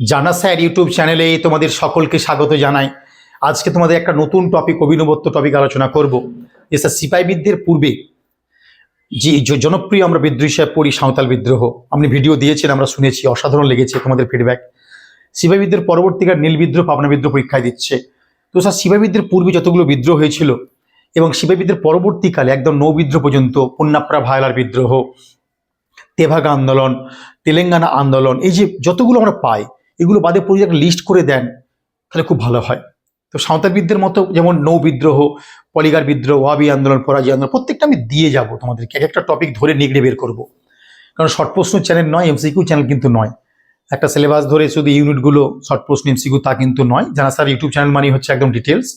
জানা sir YouTube চ্যানেলে তোমাদের সকলকে স্বাগত জানাই। আজকে তোমাদের একটা নতুন টপিক অভিনবত্ব টপিক আলোচনা করব। যে স্যার সিপাহী বিদ্রোহের পূর্বে যে জনপ্রিয় আমরা বিদ্রোহ হিসাবে পড়ি, সাঁওতাল বিদ্রোহ। আপনি ভিডিও দিয়েছেন, আমরা শুনেছি, অসাধারণ লেগেছে তোমাদের ফিডব্যাক সিপাহী বিদ্রোহের পরবর্তীকার নীল বিদ্রোহ, পাবনা বিদ্রোহ পরীক্ষায় দিচ্ছে। তো স্যার সিপাহী বিদ্রোহের পূর্বে যতগুলো বিদ্রোহ হয়েছিল এবং সিপাহী বিদ্রোহের পরবর্তীকালে একদম নৌ বিদ্রোহ পর্যন্ত পুন্নাপ্রা ভায়লার বিদ্রোহ, তেভাগা আন্দোলন, তেলেঙ্গানা আন্দোলন, এই যে যতগুলো আমরা পাই এগুলো বাদে পড়ে একটা লিস্ট করে দেন, তাহলে খুব ভালো হয়। তো সাঁওতালবিদদের মতো যেমন নৌ বিদ্রোহ, পলিগার বিদ্রোহ, ওয়াবি আন্দোলন, পরাজয় আন্দোলন, প্রত্যেকটা আমি দিয়ে যাব তোমাদেরকে। এক একটা টপিক ধরে নিগড়ে বের করব। কারণ শর্ট প্রশ্ন চ্যানেল নয় এমসিকিউ চ্যানেল কিন্তু নয়। একটা সিলেবাস ধরে শুধু ইউনিটগুলো শর্ট প্রশ্ন এমসিকিউ তা কিন্তু নয়। জানা স্যার ইউটিউব চ্যানেল মানে হচ্ছে একদম ডিটেলস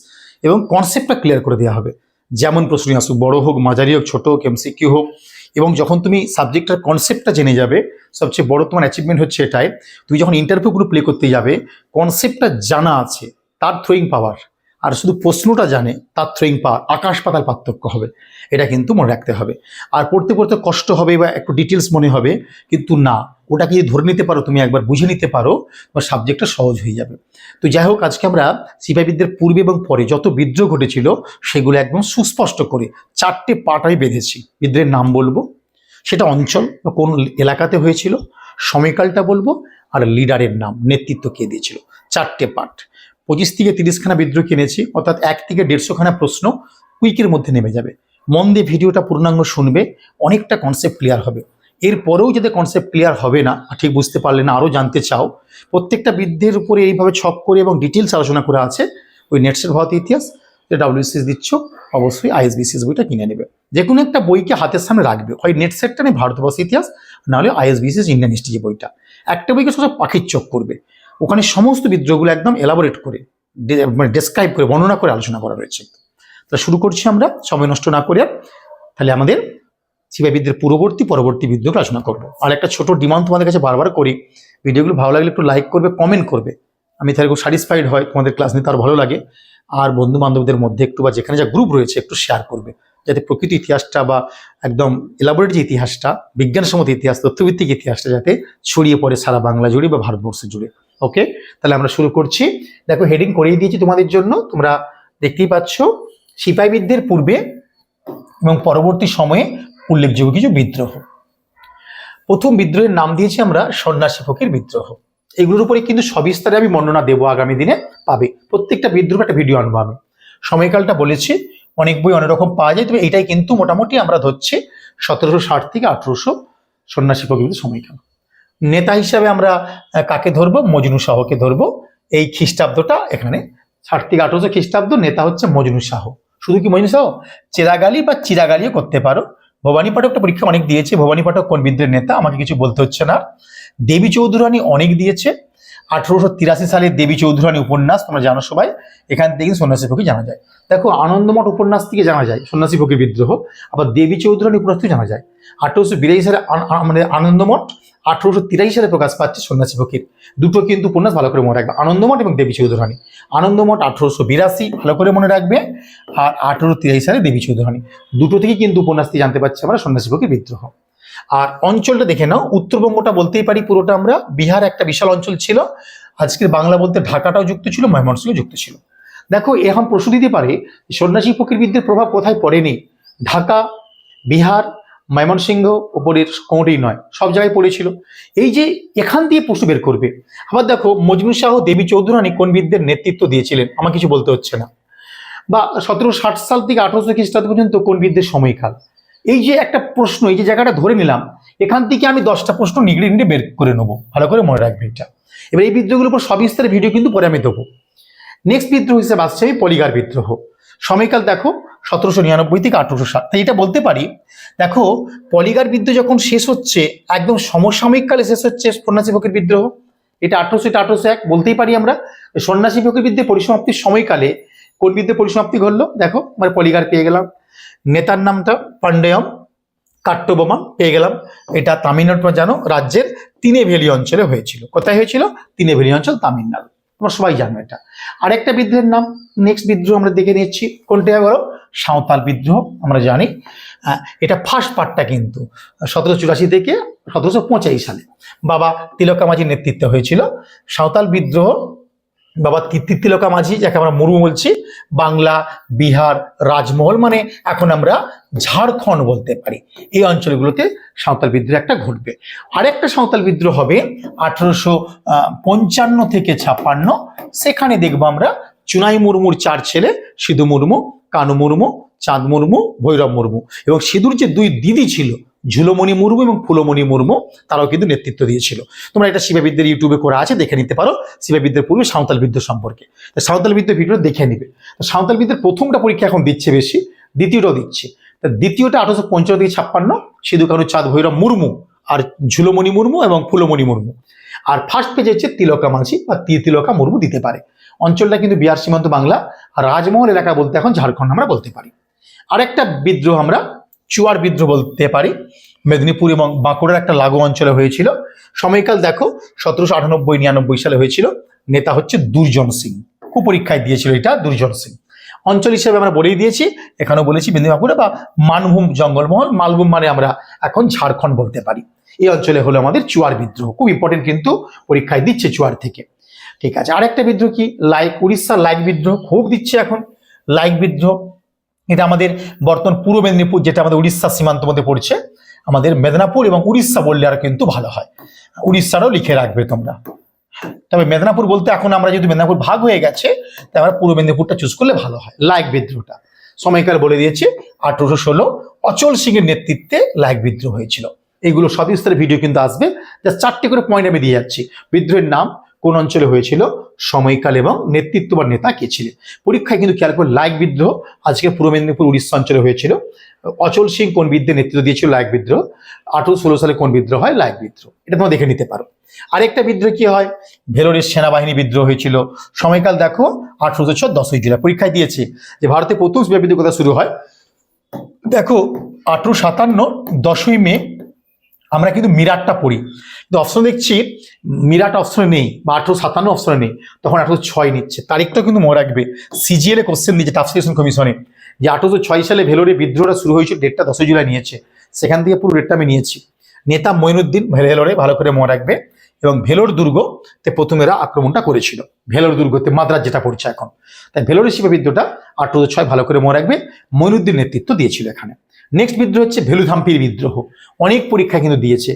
এবং কনসেপ্টটা ক্লিয়ার করে দেওয়া হবে। যেমন প্রশ্নই আসুক, বড় হোক, মাঝারি হোক, ছোট হোক এমসিকিউ হোক এবং যখন তুমি সাবজেক্টের কনসেপ্টটা জেনে যাবে, সবচেয়ে বড় তোমার অ্যাচিভমেন্ট হচ্ছে এটাই, তুমি যখন ইন্টারভিউগুলো প্লে করতে যাবে কনসেপ্টটা জানা আছে, তার থ্রোয়িং পাওয়ার আর শুধু প্রশ্নটা জানে, তার থ্রোয়িং পাওয়ার আকাশ পাতাল পার্থক্য হবে, এটা কিন্তু মনে রাখতে হবে। আর পড়তে পড়তে কষ্ট হবে বা একটু ডিটেলস মনে হবে, কিন্তু না ওটাকে যদি ধরে নিতে পারো, তুমি একবার বুঝে নিতে পারো, তোমার সাবজেক্টটা সহজ হয়ে যাবে। তো যাই হোক, আজকে আমরা সিপাহী পূর্বে এবং পরে যত বিদ্রোহ ঘটেছিল, সেগুলো একদম সুস্পষ্ট করে চারটে আমি বেঁধেছি। বিদ্রোহের নাম বলব, সেটা অঞ্চল বা কোন এলাকাতে হয়েছিল, সময়কালটা বলব, আর লিডারের নাম, নেতৃত্ব কে দিয়েছিল। চারটে পার্ট পঁচিশ থেকে তিরিশখানা বিদ্রোহ কিনেছি, অর্থাৎ এক থেকে দেড়শোখানা প্রশ্ন কুইকের মধ্যে নেমে যাবে। মন দিয়ে ভিডিওটা পূর্ণাঙ্গ শুনবে, অনেকটা কনসেপ্ট ক্লিয়ার হবে। এরপরেও যদি কনসেপ্ট ক্লিয়ার হবে না ঠিক বুঝতে পারলে না, আরও জানতে চাও, প্রত্যেকটা বিদ্যের উপরে এইভাবে ছক করে এবং ডিটেলস আলোচনা করে আছে, ওই নেটসের ভারত ইতিহাস যে ডাব্লিউসিএস দিচ্ছ, অবশ্যই আইএসবিসিএস বইটা কিনে নেবে। যে কোনো একটা বইকে হাতের সামনে রাখবে। হয় নেট সেটটা নেই ভারতবর্ষ ইতিহাস নাহলে আইএসবিসিএস ইন্ডিয়ান হিস্ট্রি যে বইটা। একটা বইকে সবসময় পাখির চোখ করবে। ওখানে সমস্ত বিদ্রোহগুলো একদম এলাবোরেট করে মানে ডেসক্রাইব করে, বর্ণনা করে আলোচনা করা রয়েছে। তো শুরু করছি আমরা, সময় নষ্ট না করে, তাহলে আমাদের সিপাহী বিদ্রোহের পূর্ববর্তী, পরবর্তী বিদ্রোহ আলোচনা করব। আর একটা ছোট ডিমান্ড তোমাদের কাছে বারবার করি, ভিডিওগুলো ভালো লাগলে একটু লাইক করবে কমেন্ট করবে। আমি তাহলে খুব স্যাটিসফাইড হয়, তোমাদের ক্লাস নিতে আরও ভালো লাগে। আর বন্ধু বান্ধবদের মধ্যে একটু বা যেখানে যা গ্রুপ রয়েছে, একটু শেয়ার করবে। যাতে প্রকৃত ইতিহাসটা বা একদম এলাবোরেট যে ইতিহাসটা, বিজ্ঞানসম্মত ইতিহাস, তথ্যভিত্তিক ইতিহাসটা যাতে ছড়িয়ে পড়ে সারা বাংলা জুড়ে বা ভারতবর্ষ জুড়ে। ওকে তাহলে আমরা শুরু করছি। দেখো হেডিং করিয়ে দিয়েছি তোমাদের জন্য। তোমরা দেখতেই পাচ্ছ সিপাহী বিদ্যের পূর্বে এবং পরবর্তী সময়ে উল্লেখযোগ্য কিছু বিদ্রোহ। প্রথম বিদ্রোহের নাম দিয়েছি আমরা সন্ন্যাসী ফকির বিদ্রোহ। এগুলোর উপরে কিন্তু সবিস্তারে আমি বর্ণনা দেবো আগামী দিনে পাবে। প্রত্যেকটা বিদ্রোহ একটা ভিডিও আনব আমি। সময়কালটা বলেছি, অনেক বই অনেক রকম পাওয়া যায়, তবে এটাই কিন্তু মোটামুটি আমরা ধরছি সতেরোশো ষাট থেকে আঠেরোশো সন্ন্যাসী ফকির সময়কাল। নেতা হিসাবে আমরা কাকে ধরবো? মজনু শাহকে ধরবো। এই খ্রিস্টাব্দটা এখানে ষাট থেকে আঠেরোশো খ্রিস্টাব্দ, নেতা হচ্ছে মজনু শাহ। শুধু কি মজনু শাহ? চেরাগালি বা চিরাগালিও করতে পারো। ভবানী পাঠকটা পরীক্ষা অনেক দিয়েছে, ভবানী পাঠক কোন বিদ্যের নেতা? আমাকে কিছু বলতে হচ্ছে না। দেবী চৌধুরানী অনেক দিয়েছে আঠারোশো তিরাশি সালে দেবী চৌধুরানী উপন্যাস তোমরা জানো সবাই। এখান থেকে সন্ন্যাসী ফকির জানা যায়। দেখো, আনন্দমঠ উপন্যাস থেকে জানা যায়, সন্ন্যাসী ফকির বিদ্রোহ। আবার দেবী চৌধুরানী উপন্যাস থেকে জানা যায়। আঠারোশো বিরাশি সালে মানে আনন্দমঠ, আঠারোশো তিরাশি সালে প্রকাশ পাচ্ছে সন্ন্যাসী ফকির দুটো কিন্তু উপন্যাস ভালো করে মনে রাখবে, আনন্দমঠ এবং দেবী চৌধুরানী। আনন্দমঠ আঠারোশো বিরাশি, ভালো করে মনে রাখবে। আর আঠারোশো তিরাশি সালে দেবী চৌধুরানী। দুটো থেকে কিন্তু উপন্যাস থেকে জানতে পারছি আমরা সন্ন্যাসী ফকির বিদ্রোহ। আর অঞ্চলটা দেখে নাও, উত্তরবঙ্গটা বলতেই পারি পুরোটা আমরা। বিহার একটা বিশাল অঞ্চল ছিল। আজকের বাংলা বলতে ঢাকাটাও যুক্ত ছিল ময়মনসিংহ যুক্ত ছিল। দেখো, এখন প্রশ্ন দিতে পারে, সন্ন্যাসী ফকির বিদ্যের প্রভাব কোথায় পড়েনি? ঢাকা, বিহার, ময়মনসিংহ ওপরের কোনোটাই নয়, সব জায়গায় পড়েছিল। এই যে এখান দিয়ে প্রশ্ন বের করবে, আবার দেখো, মজনু শাহ দেবী চৌধুরানী কোন বিদ্যের নেতৃত্ব দিয়েছিলেন? আমার কিছু বলতে হচ্ছে না। বা সতেরোশো ষাট সাল থেকে আঠারোশো খ্রিস্টাব্দ পর্যন্ত কোন বিদ্যের সময়কাল? এই যে একটা প্রশ্ন, এই যে জায়গাটা ধরে নিলাম, এখান থেকে আমি দশটা প্রশ্ন নিগড়ে নিগড়ে বের করে নেব। ভালো করে মনে রাখবে এটা। এবার এই বিদ্রোহগুলোর উপর সবিস্তারে ভিডিও কিন্তু পরে আমি দেবো। নেক্সট বিদ্রোহ হিসেবে আসছে আমি পলিগার বিদ্রোহ। সময়কাল দেখো, সতেরোশো নিরানব্বই থেকে আঠারোশো সাত। তাই এটা বলতে পারি, দেখো, পলিগার বিদ্রোহ যখন শেষ হচ্ছে, একদম সমসাময়িক কালে শেষ হচ্ছে সন্ন্যাসী ফকির বিদ্রোহ। এটা আঠারোশো এটা আঠারোশো এক, বলতেই পারি আমরা। সন্ন্যাসী ফকির বিদ্রোহ পরিসমাপ্তির সময়কালে কোন বিদ্রোহ পরিসমাপ্তি ঘটলো? দেখো, আমরা পলিগার পেয়ে গেলাম। নেতার নামটা পাণ্ডেয়ম কাট্টবোমা পেয়ে গেলাম এটা তামিলনাড়ু জানো, রাজ্যের তিনেভেলি অঞ্চলে হয়েছিল। কোথায় হয়েছিল? তিনেভেলি অঞ্চল তামিলনাড়ু। তোমরা সবাই জানো এটা। আরেকটা বিদ্রোহের নাম নেক্সট বিদ্রোহ আমরা দেখে নিচ্ছি। কোনটা বলো? সাঁওতাল বিদ্রোহ, আমরা জানি। এটা ফার্স্ট পার্টটা কিন্তু, সতেরোশো চুরাশি থেকে সতেরোশো পঁচাশি সালে। বাবা তিলকা মাঝির নেতৃত্বে হয়েছিল। সাঁওতাল বিদ্রোহ বাবা তিলকা মাঝি, যাকে আমরা মুরমু বলছি, বাংলা, বিহার, রাজমহল মানে এখন আমরা ঝাড়খণ্ড বলতে পারি। এই অঞ্চলগুলোতে সাঁওতাল বিদ্রোহ একটা ঘটবে। আরেকটা সাঁওতাল বিদ্রোহ হবে আঠারোশো পঞ্চান্ন থেকে ছাপ্পান্ন। সেখানে দেখব আমরা চুনাই মুর্মুর চার ছেলে, সিধু মুর্মু, কানু মুর্মু, চাঁদ মুর্মু, ভৈরব মুর্মু। এবং সিধুর যে দুই দিদি ছিল ঝুলমণি মুর্মু এবং ফুলমণি মুর্মু তারাও কিন্তু নেতৃত্ব দিয়েছিল। তোমরা এটা শিবাবিদ্যার ইউটিউবে করা আছে, দেখে নিতে পারো শিবাবিদ্যার পূর্বে সাঁওতাল বিদ্যা সম্পর্কে। সাঁওতাল বিদ্যা ভিডিও দেখে নিবে। সাঁওতাল বিদ্যার প্রথমটা পরীক্ষা এখন দিচ্ছে বেশি দ্বিতীয়টাও দিচ্ছে। তা দ্বিতীয়টা আঠারোশো পঞ্চান্ন থেকে ছাপ্পান্ন সিধু কানু চাঁদ ভৈরব মুর্মু আর ঝুলমণি মুর্মু এবং ফুলমণি মুর্মু। আর ফার্স্ট পেজে হচ্ছে তিলকা মাঝি বা তিলকা মুর্মু দিতে পারে। অঞ্চলটা কিন্তু বিহার সীমান্ত বাংলা আর রাজমহল এলাকা বলতে এখন ঝাড়খণ্ড আমরা বলতে পারি। আরেকটা বিদ্রোহ আমরা চুয়ার বিদ্রোহ বলতে পারি। মেদিনীপুর এবং বাঁকুড়ার একটা লাগু অঞ্চলে হয়েছিল। সময়কাল দেখো, সতেরোশো আটানব্বই নিরানব্বই সালে হয়েছিল। নেতা হচ্ছে দুর্জন সিং। কুপরীক্ষায় দিয়েছিল এটা দুর্জন সিং। অঞ্চল হিসেবে আমরা বলেই দিয়েছি, এখানেও বলেছি মেদিনীপুরে বা মানভূম, জঙ্গলমহল, মালভূম মানে আমরা এখন ঝাড়খণ্ড বলতে পারি। এই অঞ্চলে হলো আমাদের চুয়ার বিদ্রোহ। খুব ইম্পর্টেন্ট কিন্তু পরীক্ষায় দিচ্ছে চুয়ার থেকে। ঠিক আছে, আরেকটা বিদ্রোহ কি? লাইক, উড়িষ্যার লাইক বিদ্রোহ খুব দিচ্ছে এখন। লাইক বিদ্রোহ এটা আমাদের বর্তমান পূর্ব মেদিনীপুর, যেটা আমাদের উড়িষ্যা সীমান্ত মধ্যে পড়ছে, আমাদের মেদিনীপুর এবং উড়িষ্যা বললে আর কিন্তু ভালো হয়। উড়িষ্যারও লিখে রাখবে তোমরা। তবে মেদিনীপুর বলতে এখন আমরা যদি মেদিনীপুর ভাগ হয়ে গেছে, তাই আমরা পূর্ব মেদিনীপুরটা চুজ করলে ভালো হয়। লাইক বিদ্রোহটা। সময়কাল বলে দিয়েছে, আঠারোশো ষোলো, অচল সিং এর নেতৃত্বে লাইক বিদ্রোহ হয়েছিল। এগুলো সবিস্তারে ভিডিও কিন্তু আসবে। জাস্ট চারটে করে পয়েন্ট আমি দিয়ে যাচ্ছি। বিদ্রোহের নাম কোন অঞ্চলে হয়েছিল, সময়কাল এবং নেতৃত্ব বা নেতা কে ছিলেন? পরীক্ষায় কিন্তু খেয়াল করে লাইক বিদ্রোহ আজকে পূর্ব মেদিনীপুর, উড়িষ্যা অঞ্চলে হয়েছিল। অচল সিং কোন বিদ্রোহে নেতৃত্ব দিয়েছিল, লাইক বিদ্রোহ। আঠারো ষোলো সালে কোন বিদ্রোহ হয়, লাইক বিদ্রোহ। এটা তোমরা দেখে নিতে পারো। আরেকটা বিদ্রোহ কি হয়? ভেলোরের সেনাবাহিনী বিদ্রোহ হয়েছিল। সময়কাল দেখো, আঠারোশো ছ দশই জুলাই। পরীক্ষায় দিয়েছে যে ভারতে প্রথম বিদ্রোহ কোথা শুরু হয়। দেখো আঠারো সাতান্ন দশই মে আমরা কিন্তু মিরাটটা পড়ি। কিন্তু অপশন দেখছি, মিরাট অপশনে নেই, বা আঠেরো সাতান্ন অপশনে নেই, তখন আঠারো ছয় নিচ্ছে। তারিখটাও কিন্তু মনে রাখবে সিজিএল কোশ্চেন দিয়েছে টাফ কমিশনে যে আঠেরোশো ছয় সালে ভেলোরে বিদ্রোহটা শুরু হয়েছিল ডেটটা দশই জুলাই নিয়েছে। সেখান থেকে পুরো ডেটটা আমি নিয়েছি। নেতা মঈনুদ্দিন ভেলোরে ভালো করে মনে রাখবে, এবং ভেলোর দুর্গতে প্রথমেরা আক্রমণটা করেছিল। ভেলোর দুর্গতে মাদ্রাজ যেটা পড়ছে এখন। তাই ভেলোরের শিবা বিদ্রোহটা আঠারোশো ছয় ভালো করে মনে রাখবে মঈনুদ্দিন নেতৃত্ব দিয়েছিল এখানে। নেক্সট বিদ্রোহ হচ্ছে ভেলুধাম্পির বিদ্রোহ। অনেক পরীক্ষা কিন্তু দিয়েছে।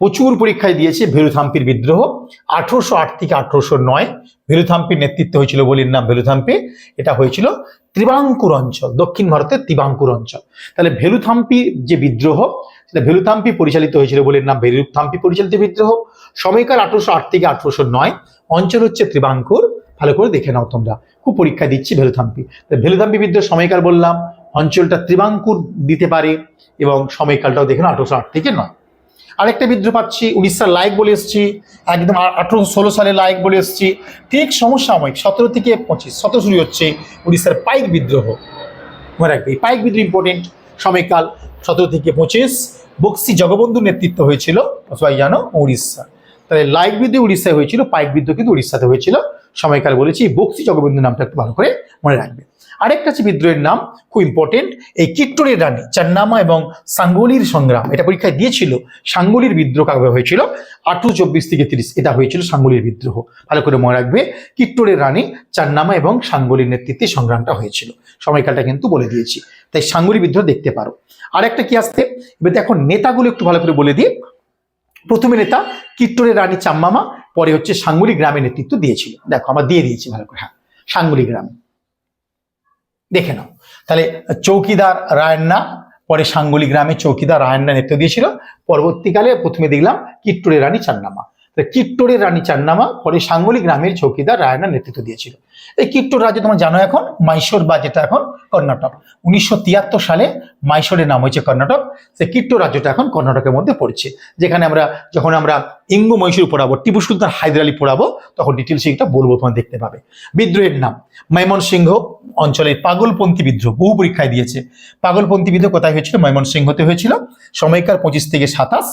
প্রচুর পরীক্ষায় দিয়েছে ভেলুথাম্পির বিদ্রোহ। আঠারোশো আট থেকে আঠারোশো নয় ভেলুথাম্পির নেতৃত্ব হয়েছিল বলির নাম ভেলুথাম্পি এটা হয়েছিল ত্রিবাঙ্কুর অঞ্চল, দক্ষিণ ভারতের ত্রিবাঙ্কুর অঞ্চল। তাহলে ভেলুথাম্পির যে বিদ্রোহ, সেটা ভেলুথাম্পি পরিচালিত হয়েছিল বলির নাম ভেলুথাম্পি পরিচালিত বিদ্রোহ। সময়কাল আঠারোশো আট থেকে আঠারোশো নয় অঞ্চল হচ্ছে ত্রিবাঙ্কুর। ভালো করে দেখে নাও তোমরা। খুব পরীক্ষা দিচ্ছি ভেলুথাম্পি ভেলুথাম্পি বিদ্রোহ সময়কাল বললাম অঞ্চলটা ত্রিবাঙ্কুর দিতে পারে এবং সময়কালটাও দেখে নাও আঠারোশো আট থেকে নয়। আরেকটা বিদ্রোহ পাচ্ছি, উড়িষ্যার লাইক বলে এসেছি, একদম আঠারোশো ষোলো সালে লাইক বলে এসেছি, ঠিক সমসাময়িক সতেরো থেকে পঁচিশ, সতেরো শুরু হচ্ছে উড়িষ্যার পাইক বিদ্রোহ। মনে রাখবে পাইক বিদ্রোহ ইম্পর্টেন্ট সময়কাল সতেরো থেকে পঁচিশ, বক্সি জগবন্ধুর নেতৃত্ব হয়েছিল সবাই জানো, উড়িষ্যা। তাহলে লাইক বিদ্রোহ উড়িষ্যায় হয়েছিল, পাইক বিদ্রোহ কিন্তু উড়িষ্যাতে হয়েছিল, সময়কাল বলেছি, বক্সি জগবন্ধু নামটা একটু ভালো করে মনে রাখবে। আরেকটা হচ্ছে বিদ্রোহের নাম, খুব ইম্পর্টেন্ট এই কিট্টরের রানী, চান্নামা এবং সাঙ্গলির সংগ্রাম। এটা পরীক্ষায় দিয়েছিল, সাঙ্গলির বিদ্রোহ কাকে হয়েছিল? আঠারো চব্বিশ থেকে তিরিশ, এটা হয়েছিল সাঙ্গলির বিদ্রোহ। ভালো করে মনে রাখবে, কিট্টরের রানী, চান্নামা এবং সাঙ্গলির নেতৃত্বে সংগ্রামটা হয়েছিল। সময়কালটা কিন্তু বলে দিয়েছি। তাই সাঙ্গলি বিদ্রোহ দেখতে পারো। আর একটা কি আসতে এবার এখন নেতাগুলো একটু ভালো করে বলে দিই। প্রথমে নেতা, কিট্টরের রানী চাম্মামা, পরে হচ্ছে সাঙ্গুলি গ্রামে নেতৃত্ব দিয়েছিল। দেখো, আমার দিয়ে দিয়েছি ভালো করে হ্যাঁ সাঙ্গুলি গ্রাম। দেখে নাও। তাহলে চৌকিদার রায়ন্না, পরে সাঙ্গুলি গ্রামে চৌকিদার রায়ন্না নেতৃত্ব দিয়েছিল। পরবর্তীকালে প্রথমে দেখলাম কিট্টুরে রানী চান্নামা। কিট্টরের রানী চান্নামা, পরে সাঙ্গুলি গ্রামের চৌকিদার রায়ন্না নেতৃত্ব দিয়েছিল। এই কিট্টর রাজ্য তোমরা জানো এখন? মাইশোর বা যেটা এখন, কর্ণাটক। উনিশশো তিয়াত্তর সালে মাইশোরের নাম হয়েছে কর্ণাটক। সে কিট্টর রাজ্যটা এখন কর্ণাটকের মধ্যে পড়ছে। যেখানে আমরা, যখন আমরা ইঙ্গু মহীশূর পড়াবো, টিপু সুলতান হায়দার আলী পড়াবো, তখন ডিটেলস এটা বলব তোমার দেখতে পাবে। বিদ্রোহের নাম ময়মনসিংহ অঞ্চলের পাগলপন্থী বিদ্রোহ, বহু পরীক্ষায় দিয়েছে। পাগলপন্থী বিদ্রোহ কোথায় হয়েছিল? ময়মনসিংহতে হয়েছিল। সময়কার পঁচিশ থেকে সাতাশ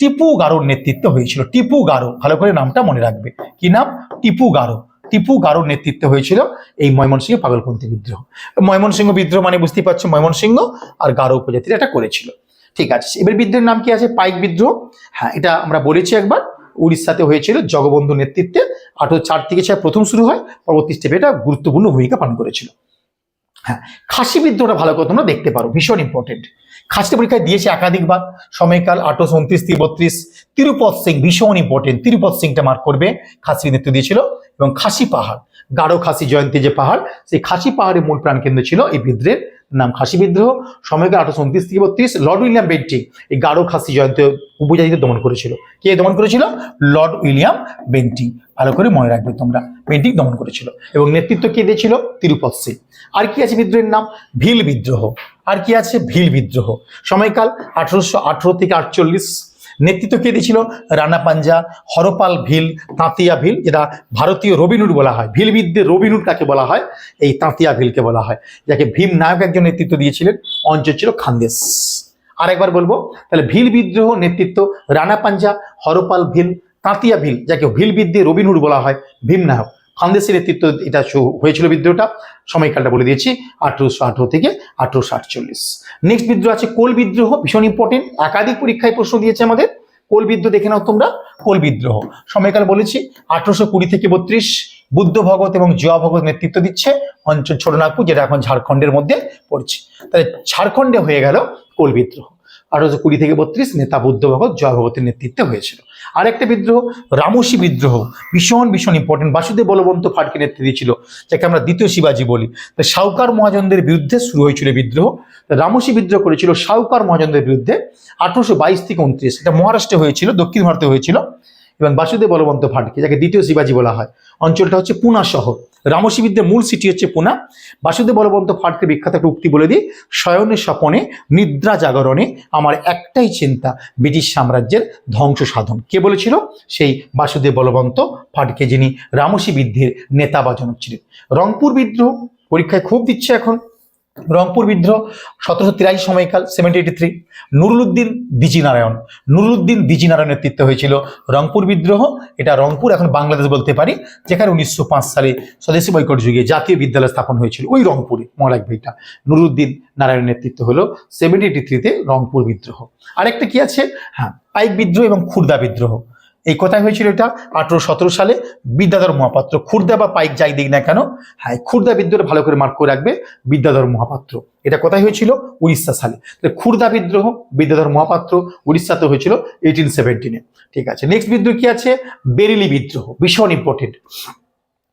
টিপু গারোর নেতৃত্ব হয়েছিল। টিপু গারো, ভালো করে নামটা মনে রাখবে। কি নাম? টিপু গারো। টিপু গারোর নেতৃত্বে হয়েছিল এই ময়মনসিংহ পাগলপন্থী বিদ্রোহ। ময়মনসিংহ বিদ্রোহ মানে বুঝতেই পারছ, ময়মনসিংহ আর গারো উপজাতিরা এটা করেছিল। ঠিক আছে, এবার বিদ্রোহের নাম কি আছে? পাইক বিদ্রোহ। হ্যাঁ এটা আমরা বলেছি একবার, উড়িষ্যাতে হয়েছিল জগবন্ধু নেতৃত্বে। আঠারো চার থেকে ছয় প্রথম শুরু হয়, পরবর্তী স্টেপে এটা গুরুত্বপূর্ণ ভূমিকা পালন করেছিল। হ্যাঁ খাসি বিদ্রোহটা ভালো করে তোমরা দেখতে পারো, ভীষণ ইম্পর্টেন্ট খাসি পরীক্ষায় দিয়েছে একাধিকবার। সময়কাল আঠারোশো উনত্রিশ থেকে বত্রিশ তিরুপত সিং ভীষণ ইম্পর্টেন্ট তিরুপত সিংটা মার্ক করবে খাসি নেতৃত্ব দিয়েছিল, এবং খাসি পাহাড়, গাঢ় খাসি জয়ন্তী যে পাহাড়, সেই খাসি পাহাড়ের মূল প্রাণকেন্দ্র ছিল এই বিদ্রোহের নাম খাসি বিদ্রোহ। সময়কাল আঠারোশো উনত্রিশ থেকে বত্রিশ লর্ড উইলিয়াম বেন্টিং এই গাঢ় খাসি জয়ন্তী উপজাতিতে দমন করেছিল। কে দমন করেছিল? Lord William Bentinck. ভালো করে মনে রাখবে তোমরা, বেন্টিং দমন করেছিল। এবং নেতৃত্ব কে দিয়েছিল? তিরুপত সিং। আর কি আছে বিদ্রোহের নাম? ভিল বিদ্রোহ। আর কি আছে? ভিল বিদ্রোহ। সময়কাল আঠারোশো আঠারো থেকে আটচল্লিশ। নেতৃত্ব কে দিয়েছিল? রানা পাঞ্জা, হরপাল ভিল, তাঁতিয়া ভিল, যেটা ভারতীয় রবিনুড বলা হয়। ভিল বিদ্যে রবিনুড কাকে বলা হয়? এই তাঁতিয়া ভিলকে বলা হয়। যাকে ভীম নায়ক একজন নেতৃত্ব দিয়েছিলেন, অঞ্চল ছিল খান্দেশ। আরেকবার বলব, তাহলে ভিল বিদ্রোহ নেতৃত্ব রানা পাঞ্জা, হরপাল ভিল, তাঁতিয়া ভিল, যাকে ভিল বিদ্যে রবিনুড বলা হয়, ভীম নায়ক। খান্দেশের নেতৃত্ব এটা হয়েছিল বিদ্রোহটা, সময়কালটা বলে দিয়েছি, আঠেরোশো আঠেরো থেকে আঠেরোশো আটচল্লিশ। নেক্সট বিদ্রোহ আছে কোল বিদ্রোহ, ভীষণ ইম্পর্টেন্ট একাধিক পরীক্ষায় প্রশ্ন দিয়েছে আমাদের, কোল বিদ্রোহ দেখে নাও তোমরা, কোল বিদ্রোহ। সময়কাল বলেছি, আঠারোশো কুড়ি থেকে বত্রিশ, বুদ্ধ ভগত এবং জয়া ভগত নেতৃত্ব দিচ্ছে, অঞ্চল ছোটনাগপুর যেটা এখন ঝাড়খণ্ডের মধ্যে পড়ছে। তাহলে ঝাড়খণ্ডে হয়ে গেল কোল বিদ্রোহ। আঠারোশো কুড়ি থেকে বত্রিশ নেতা বুদ্ধ ভগত জয়া ভগতের নেতৃত্বে হয়েছিল। আরেকটা বিদ্রোহ, রামসী বিদ্রোহ, ভীষণ ভীষণ ইম্পর্টেন্ট বাসুদেব বলবন্ত ফাটকে নেতৃত্ব দিয়েছিল যাকে আমরা দ্বিতীয় শিবাজি বলি। তা সাউকার মহাজনদের বিরুদ্ধে শুরু হয়েছিল বিদ্রোহ। রামসী বিদ্রোহ করেছিল সাউকার মহাজনদের বিরুদ্ধে আঠারোশো বাইশ থেকে উনত্রিশ। এটা মহারাষ্ট্রে হয়েছিল, দক্ষিণ ভারতে হয়েছিল। এবং বাসুদেব বলবন্ত ফাটকে, যাকে দ্বিতীয় শিবাজি বলা হয়। অঞ্চলটা হচ্ছে পুনা শহর। রামসী বিদ্যার মূল সিটি হচ্ছে পুনা। বাসুদেব বলবন্ত ফাটকে বিখ্যাত একটা উক্তি বলে দিই, শয়নে স্বপনে, নিদ্রা জাগরণে আমার একটাই চিন্তা, ব্রিটিশ সাম্রাজ্যের ধ্বংস সাধন। কে বলেছিল? সেই বাসুদেব বলবন্ত ফাটকে, যিনি রামসী নেতা বা জনক ছিলেন। রংপুর বিদ্রোহ পরীক্ষায় খুব দিচ্ছে এখন। রংপুর বিদ্রোহ, সতেরোশো তিরাশি সময়কাল সেভেন্টি এইটি থ্রি নুরুলুদ্দিন দিজিনারায়ণ নুরুলুদ্দিন দিজিনারায়ণ নেতৃত্ব হয়েছিল রংপুর বিদ্রোহ। এটা রংপুর, এখন বাংলাদেশ বলতে পারি, যেখানে উনিশশো পাঁচ সালে স্বদেশী বৈকট যুগে জাতীয় বিদ্যালয় স্থাপন হয়েছিল ওই রংপুরে। মনে রাখবে এটা নুরুদ্দিন নারায়ণের নেতৃত্ব হলো সেভেন্টি এইটি থ্রিতে রংপুর বিদ্রোহ। আরেকটা কি আছে? হ্যাঁ পাইক বিদ্রোহ এবং খুর্দা বিদ্রোহ। এই কোথায় হয়েছিল এটা আঠারো সতেরো সালে বিদ্যাধর মহাপাত্র খুর্দা বা পাইক যাই দিক না কেন হ্যাঁ খুর্দা বিদ্রোহ ভালো করে মার্ক করে রাখবে বিদ্যাধর মহাপাত্র। এটা কোথায় হয়েছিল উড়িষ্যা সালে। খুর্দা বিদ্রোহ, বিদ্যাধর মহাপাত্র উড়িষ্যাতে হয়েছিল এইটিন সেভেন্টিনে ঠিক আছে নেক্সট বিদ্রোহ কি আছে? বেরিলি বিদ্রোহ, ভীষণ ইম্পর্টেন্ট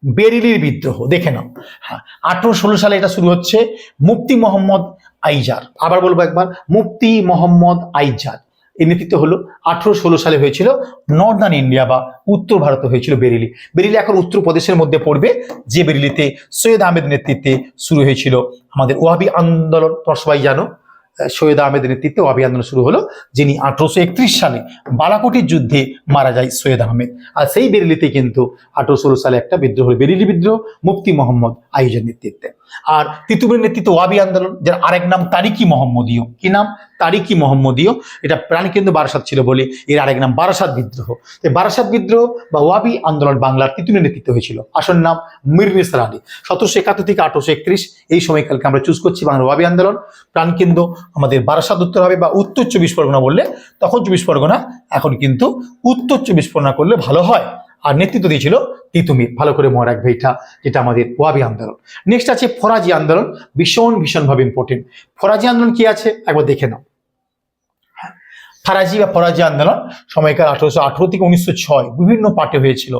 বেরিলির বিদ্রোহ, দেখে নাও। হ্যাঁ আঠারো ষোলো সালে এটা শুরু হচ্ছে মুফতি মোহাম্মদ আইজার। আবার বলব একবার, মুফতি মোহাম্মদ আইজার। এই নেতৃত্ব হলো আঠারো ষোলো সালে হয়েছিল নর্দার্ন ইন্ডিয়া বা উত্তর ভারতে হয়েছিল বেরিলি। বেরিলি এখন উত্তরপ্রদেশের মধ্যে পড়বে। যে বেরিলিতে সৈয়দ আহমেদ নেতৃত্বে শুরু হয়েছিল আমাদের ওয়াবি আন্দোলন। তোমরা সবাই জানো সৈয়দ আহমেদের নেতৃত্বে ওয়াবি আন্দোলন শুরু হলো, যিনি আঠারোশো একত্রিশ সালে বালাকোটের যুদ্ধে মারা যায় সৈয়দ আহমেদ। আর সেই বেরিলিতে কিন্তু আঠারো ষোলো সালে একটা বিদ্রোহ বেরিলি বিদ্রোহ, মুফতি মোহাম্মদ আইজের নেতৃত্বে। আর তিতুবের নেতৃত্বে ওয়াবি আন্দোলন, যার আরেক নাম তারিকি মোহাম্মদীয়। কি নাম? তারিকি মোহাম্মদীয়। এটা প্রাণকেন্দ্র বারাসাত ছিল বলে এর আরেক নাম বারাসাত বিদ্রোহ। বারাসাত বিদ্রোহ বা ওয়াবি আন্দোলন বাংলার তিতুবের নেতৃত্ব হয়েছিল। আসল নাম মীর নিসার আলী সতেরোশো একাত্তর থেকে আঠারোশো একত্রিশ এই সময়কালকে আমরা চুজ করছি বাংলার ওয়াবি আন্দোলন। প্রাণকেন্দ্র আমাদের বারাসাত উত্তর হবে বা উত্তর চব্বিশ পরগনা বললে, তখন চব্বিশ পরগনা, এখন কিন্তু উত্তর চব্বিশ পরগনা করলে ভালো হয়। আর নেতৃত্ব দিয়েছিল তিতুমির। ভালো করে মনে রাখবে এটা, যেটা আমাদের ওয়াবি আন্দোলন। নেক্সট আছে ফরাজি আন্দোলন, ভীষণ, ভীষণভাবে ইম্পর্টেন্ট ফরাজি আন্দোলন কি আছে? একবার দেখে নাও। ফরাজি বা ফরাজি আন্দোলন সময়কাল আঠারোশো আঠারো থেকে উনিশশো ছয়, বিভিন্ন পার্টে হয়েছিল।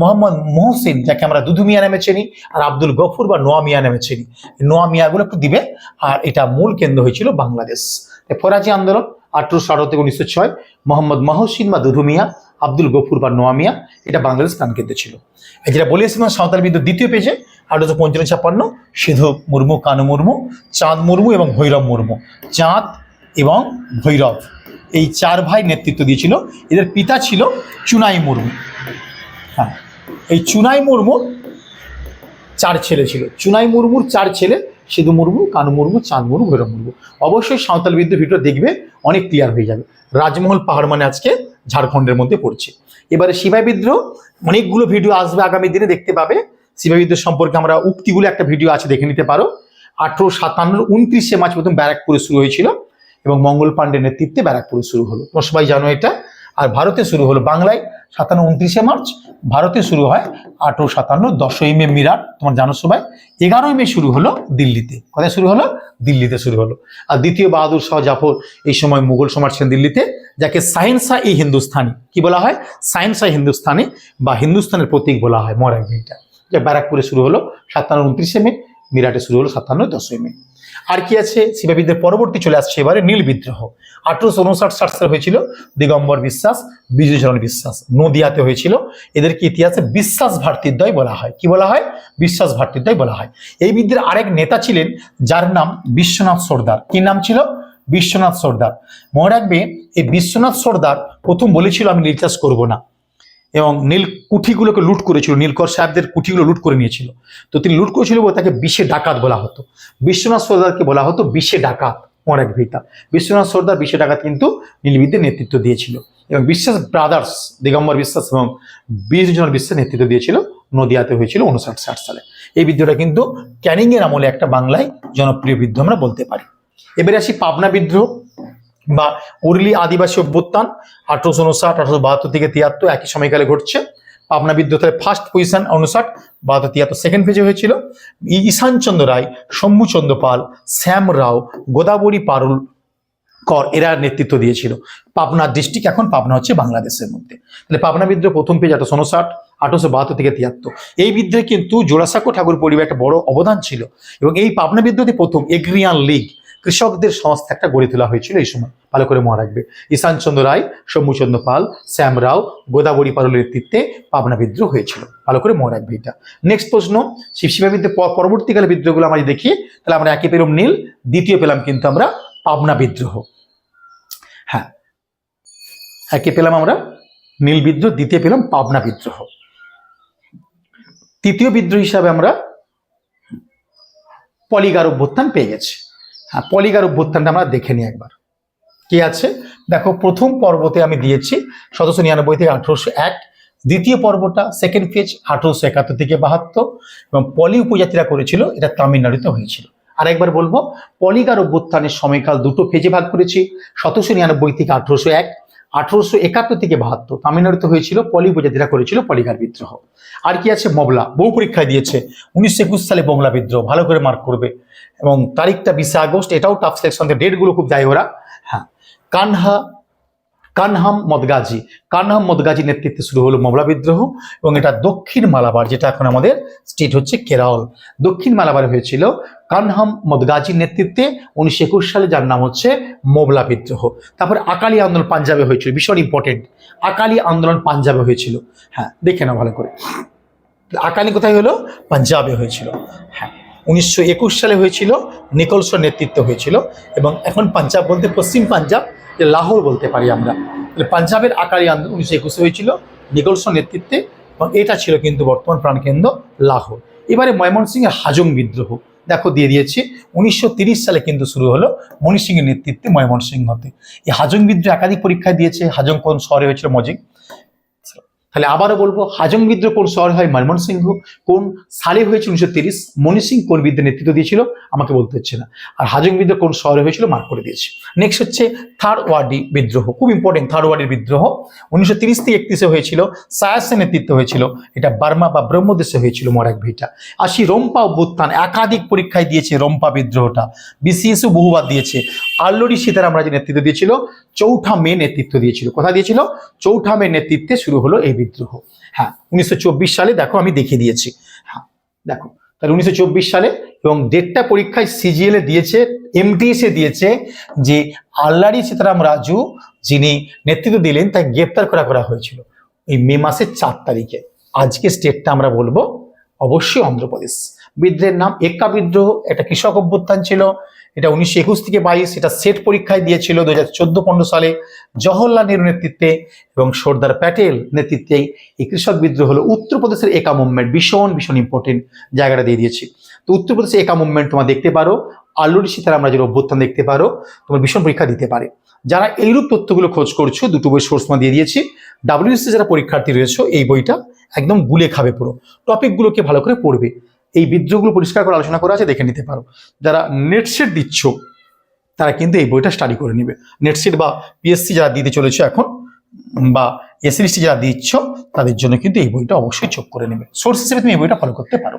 মোহাম্মদ মহসিন, যাকে আমরা দুধু মিয়া নামে চিনি, আর আব্দুল গফুর বা নোয়া মিয়া নামে চিনি। নোয়া মিয়াগুলো একটু দিবে, আর এটা মূল কেন্দ্র হয়েছিল বাংলাদেশ। ফরাজি আন্দোলন আঠারোশো আঠারো থেকে উনিশশো ছয়, মোহাম্মদ মহসিন বা দুধু মিয়া আব্দুল গফুর বা নোয়া মিয়া এটা বাংলাদেশ প্রাণকেন্দ্র ছিল। যেটা বলেছিলাম সাঁওতাল বিদ্যুৎ দ্বিতীয় পেজে আঠারোশো পঞ্চান্ন ছাপ্পান্ন, সিধু মুর্মু, কানু মুর্মু, চাঁদ মুর্মু এবং ভৈরব মুর্মু, চাঁদ এবং ভৈরব। এই চার ভাই নেতৃত্ব দিয়েছিল। এদের পিতা ছিল চুনাই মুর্মু। হ্যাঁ এই চুনাই মুর্মুর চার ছেলে ছিল। চুনাই মুর্মুর চার ছেলে, সিধু মুর্মু, কানু মুর্মু, চাঁদ মুর্মু, ভৈরব মুর্মু। অবশ্যই সাঁওতাল বিদ্যুৎ ভিডিও দেখবে, অনেক ক্লিয়ার হয়ে যাবে। রাজমহল পাহাড় মানে আজকে ঝাড়খণ্ডের মধ্যে পড়ছে। এবারে সিপাহী বিদ্রোহ, অনেকগুলো ভিডিও আসবে আগামী দিনে, দেখতে পাবে। সিপাহী বিদ্রোহ সম্পর্কে আমরা উক্তিগুলো একটা ভিডিও আছে, দেখে নিতে পারো। আঠারো সাতান্নর উনত্রিশে মার্চ প্রথম ব্যারাকপুরে শুরু হয়েছিল এবং মঙ্গল পাণ্ডের নেতৃত্বে ব্যারাকপুরে শুরু হলো। তোমরা সবাই জানো এটা। আর ভারতে শুরু হলো বাংলায়। সাতান্ন উনত্রিশে মার্চ, ভারতে শুরু হয় আঠেরো সাতান্ন, দশই মে মিরাট, তোমার জানো সবাই? এগারোই মে শুরু হলো দিল্লিতে। কোথায় শুরু হলো? দিল্লিতে শুরু হলো। আর দ্বিতীয় বাহাদুর শাহ জাফর এই সময় মুঘল সম্রাট ছিলেন দিল্লিতে, যাকে সায়েন্সা ই হিন্দুস্তানি কি বলা হয়? সায়েন্সা হিন্দুস্তানি বা হিন্দুস্তানের প্রতীক বলা হয় মরাক এটা যা ব্যারাকপুরে শুরু হলো সাতান্ন, উনত্রিশে মে। মিরাটে শুরু হলো সাতান্ন, দশই মে। আর কি আছে? শিবাবিদ্যের পরবর্তী চলে আসছে এবারে নীল বিদ্রোহ। আঠারোশো উনষাট, ষাট সালে হয়েছিল দিগম্বর বিশ্বাস, বিজয়চরণ বিশ্বাস। নদিয়াতে হয়েছিল। এদেরকে ইতিহাসে বিশ্বাস ভাতৃদ্বয় বলা হয়। কি বলা হয়? বিশ্বাস ভাতৃদ্বয় বলা হয়। এই বিদ্যের আরেক নেতা ছিলেন, যার নাম বিশ্বনাথ সর্দার। কি নাম ছিল? বিশ্বনাথ সর্দার। মনে রাখবে, এই বিশ্বনাথ সর্দার প্রথম বলেছিল, আমি নীল চাষ করব না। এবং নীল কুঠিগুলোকে লুট করেছিল, নীলকর সাহেবদের কুঠিগুলো লুট করে নিয়েছিল। তো তিনি লুট করেছিল বলে তাকে বিষে ডাকাত বলা হতো। বিশ্বনাথ সর্দারকে বলা হতো বিষে ডাকাত রাখবে এটা বিশ্বনাথ সর্দার বিষে ডাকাত কিন্তু নীলবিদ্যের নেতৃত্ব দিয়েছিল। এবং বিশ্বাস ব্রাদার্স দিগম্বর বিশ্বাস এবং বীরজন বিশ্বাস নেতৃত্ব দিয়েছিল, নদিয়াতে হয়েছিল উনষাট ষাট সালে। এই বিদ্রোহটা কিন্তু ক্যানিংয়ের আমলে একটা বাংলায় জনপ্রিয় বিদ্রোহ আমরা বলতে পারি। এবারে আসি পাবনা বিদ্রোহ। বা উরলি আদিবাসী অভ্যুত্থান আঠারোশো উনষাট, আঠারোশো বাহাত্তর থেকে তিয়াত্তর একই সময়কালে ঘটছে। পাবনা বিদ্রোহের ফার্স্ট পজিশন উনষাট, বাহাত্তর, তিয়াত্তর সেকেন্ড পেজে হয়েছিল। ঈশানচন্দ্র রায় শম্ভুচন্দ্র পাল, শ্যাম রাও, গোদাবরী পারুল কর এরা নেতৃত্ব দিয়েছিল। পাবনা ডিস্ট্রিক্ট এখন পাবনা হচ্ছে বাংলাদেশের মধ্যে। তাহলে পাবনা বিদ্রোহ প্রথম পেজ আঠারোশো উনষাট, আঠারোশো বাহাত্তর থেকে তিয়াত্তর। এই বিদ্রোহে কিন্তু জোড়াসাঁকো ঠাকুর পরিবার একটা বড় অবদান ছিল। এবং এই পাবনা বিদ্রোহে প্রথম এগ্রিয়ান লীগ কৃষকদের সংস্থা একটা গড়ে তোলা হয়েছিল এই সময়, ভালো করে মনে রাখবে। ঈশানচন্দ্র রায়, শম্ভুচন্দ্র পাল, শ্যাম রাও, গোদাবরী পারুলের নেতৃত্বে পাবনা বিদ্রোহ হয়েছিল। ভালো করে মনে রাখবে এটা। নেক্সট প্রশ্ন শিবশিবা বিদ্রোহ পরবর্তীকালে বিদ্রোহগুলো আমরা দেখি তাহলে আমরা একে পেলাম নীল, দ্বিতীয় পেলাম কিন্তু আমরা পাবনা বিদ্রোহ। হ্যাঁ একে পেলাম আমরা নীল বিদ্রোহ, দ্বিতীয় পেলাম পাবনা বিদ্রোহ। তৃতীয় বিদ্রোহ হিসাবে আমরা পলিগার অভ্যুত্থান পেয়ে গেছি। হ্যাঁ পলিগার অভ্যুত্থানটা আমরা দেখে নিই একবার। কি আছে? দেখো, প্রথম পর্বতে আমি দিয়েছি সতেরোশো নিরানব্বই থেকে আঠারোশো এক। দ্বিতীয় পর্বটা সেকেন্ড ফেজ আঠারোশো একাত্তর থেকে বাহাত্তর এবং পলি উপজাতিরা করেছিল, এটা তামিলনাড়ুতে হয়েছিল। আর একবার বলব, পলিগার অভ্যুত্থানের সময়কাল দুটো ফেজে ভাগ করেছি, সতেরোশো নিরানব্বই থেকে আঠেরোশো এক। আঠারোশো একাত্তর থেকে বাহাত্তর। তামিলনাড়ুতে হয়েছিল, পলি উপজাতিরা করেছিল পলিগার বিদ্রোহ। আর কি আছে? মবলা বহু পরীক্ষায় দিয়েছে। উনিশশো একুশ সালে বংলা বিদ্রোহ, ভালো করে মার্ক করবে। এবং তারিখটা বিশে আগস্ট, এটাও টাফ সিলেকশন ডেটগুলো খুব দেয় ওরা। হ্যাঁ। কানহা কানহাম মদগাজি। কানহাম মদগাজি নেতৃত্বে শুরু হলো মবলা বিদ্রোহ এবং এটা দক্ষিণ মালাবার, যেটা এখন আমাদের স্টেট হচ্ছে কেরল দক্ষিণ মালাবার হয়েছিল কানহাম মদগাজির নেতৃত্বে উনিশশো একুশ সালে, যার নাম হচ্ছে মোবলা বিদ্রোহ। তারপরে আকালি আন্দোলন পাঞ্জাবে হয়েছিল, ভীষণ ইম্পর্টেন্ট আকালি আন্দোলন পাঞ্জাবে হয়েছিল। হ্যাঁ দেখে নাও ভালো করে। আকালি কোথায় হলো? পাঞ্জাবে হয়েছিল। হ্যাঁ উনিশশো একুশ সালে হয়েছিল নিকলসন নেতৃত্ব হয়েছিল এবং এখন পাঞ্জাব বলতে পশ্চিম পাঞ্জাব। লাহোর বলতে পারি আমরা। পাঞ্জাবের আকারি আন্দোলন উনিশশো একুশে হয়েছিল নিকলসন নেতৃত্বে, এবং এটা ছিল কিন্তু বর্তমান প্রাণকেন্দ্র লাহোর। এবারে ময়মনসিংহের হাজং বিদ্রোহ, দেখো দিয়ে দিয়েছে। উনিশশো সালে কিন্তু শুরু হলো মণি সিংহের নেতৃত্বে ময়মনসিংহতে এই হাজং বিদ্রোহ একাধিক পরীক্ষায় দিয়েছে, হাজং কোন শহরে হয়েছিল মজিং তাহলে আবারও বলব, হাজং বিদ্রোহ কোন শহরে হয়? ময়মনসিংহ কোন সালে হয়েছিল উনিশশো তিরিশ? মণি সিং কোন বিদ্রোহ নেতৃত্ব দিয়েছিল? আমাকে বলতে হচ্ছে না। আর হাজং বিদ্রোহ কোন শহরে হয়েছিল? মার্ক করে দিয়েছে। নেক্সট হচ্ছে থার্ড ওয়ার্ডি বিদ্রোহ। খুব ইম্পর্টেন্ট থার্ড ওয়ার্ডের বিদ্রোহ। উনিশশো তিরিশ থেকে একত্রিশে হয়েছিল। সায়াসের নেতৃত্ব হয়েছিল। এটা বার্মা বা ব্রহ্মদেশে হয়েছিল, মরাক ভিটা আসি রম্পা অভ্যুত্থান, একাধিক পরীক্ষায় দিয়েছে রম্পা বিদ্রোহটা। বিসিএসও বহুবার দিয়েছে। আল্লরি সীতারাম রাজের নেতৃত্ব দিয়েছিল। চৌঠা মে নেতৃত্ব দিয়েছিল। কথা দিয়েছিল? চৌঠা মে নেতৃত্বে শুরু হলো এই বিদ্রোহ। হ্যাঁ উনিশশো চব্বিশ সালে দেখো আমি দেখিয়ে দিয়েছি। হ্যাঁ দেখো, তাহলে উনিশশো চব্বিশ সালে এবং ডেটটা পরীক্ষায় সিজিএল এ দিয়েছে এমটিএস দিয়েছে যে আল্লারি সীতারাম রাজু যিনি নেতৃত্ব দিলেন, তাকে গ্রেপ্তার করা করা হয়েছিল এই মে মাসের চার তারিখে। আজকে স্টেটটা আমরা বলব অবশ্যই অন্ধ্রপ্রদেশ। বিদ্রোহের নাম এক্কা বিদ্রোহ একটা কৃষক অভ্যুত্থান ছিল। এটা উনিশশো একুশ থেকে বাইশ, এটা সেট পরীক্ষায় দিয়েছিল দু হাজার চোদ্দ পনেরো সালে জওহরলাল নেহরু নেতৃত্বে এবং সর্দার প্যাটেল নেতৃত্বে এই কৃষক বিদ্রোহ হলো উত্তরপ্রদেশের একা মুভমেন্ট, ভীষণ ভীষণ ইম্পর্টেন্ট জায়গাটা দিয়ে দিয়েছি। তো উত্তরপ্রদেশের একা মুভমেন্ট তোমার দেখতে পারো আল্লুরি সীতারাম রাজের অভ্যুত্থান দেখতে পারো, তোমার ভীষণ পরীক্ষা দিতে পারে। যারা এইরূপ তথ্যগুলো খোঁজ করছ, দুটো বই সোর্স মা দিয়ে দিয়েছি। ডাব্লিউএসসি যারা পরীক্ষার্থী রয়েছে, এই বইটা একদম গুলে খাবে পুরো। টপিকগুলোকে ভালো করে পড়বে। এই বিদ্রোহগুলো পরিষ্কার করে আলোচনা করা আছে, দেখে নিতে পারো। যারা নেট সেট দিচ্ছ, তারা কিন্তু এই বইটা স্টাডি করে নেবে। নেট সেট বা পিএসসি যারা দিতে চলেছে এখন, বা এসএসসি যারা দিচ্ছ, তাদের জন্য কিন্তু এই বইটা অবশ্যই চোখ করে নেবে। সোর্স হিসেবে তুমি এই বইটা ফলো করতে পারো।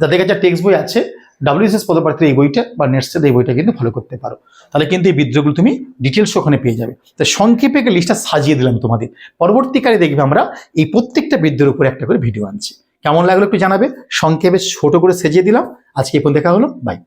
যাদের কাছে টেক্সট বই আছে ডাব্লিউএসএস পদপ্রার্থীর এই বইটা, বা নেটসেট এই বইটা কিন্তু ফলো করতে পারো। তাহলে কিন্তু এই বিদ্রোহগুলো তুমি ডিটেলস ওখানে পেয়ে যাবে। তো সংক্ষেপে লিস্টটা সাজিয়ে দিলাম তোমাদের। পরবর্তীকালে দেখবে আমরা এই প্রত্যেকটা বিদ্রোহের উপরে একটা করে ভিডিও আনছি। কেমন লাগল একটু জানাবে। সংক্ষেপে ছোট করে সেজিয়ে দিলাম। আজকে এই পর্যন্ত দেখা হলো। বাই